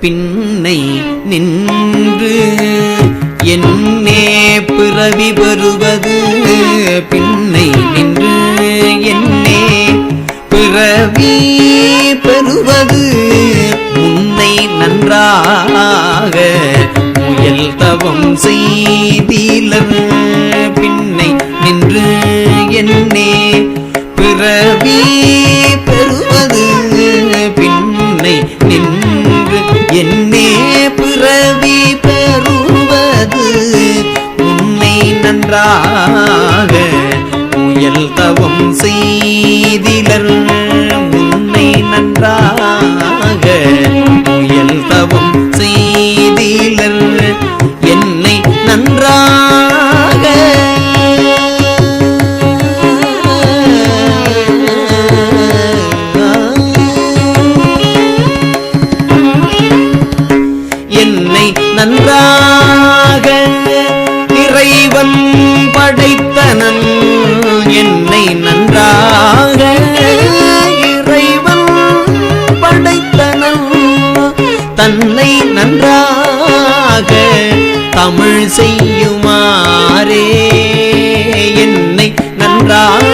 பின்னை நின்று என்னே பிறவி வருவது. பின்னை நின்று என்னே பிறவி பெறுவது. உன்னை நன்றாக முயல் தவம் செய்தீலன். என்னே பிறவி பெறுவது உன்னை நன்றாக முயல் தவம் செய். நன்றாக இறைவன் படைத்தனன் என்னை நன்றாக இறைவன் படைத்தனன் தன்னை நன்றாக தமிழ் செய்யுமாறே. என்னை நன்றாக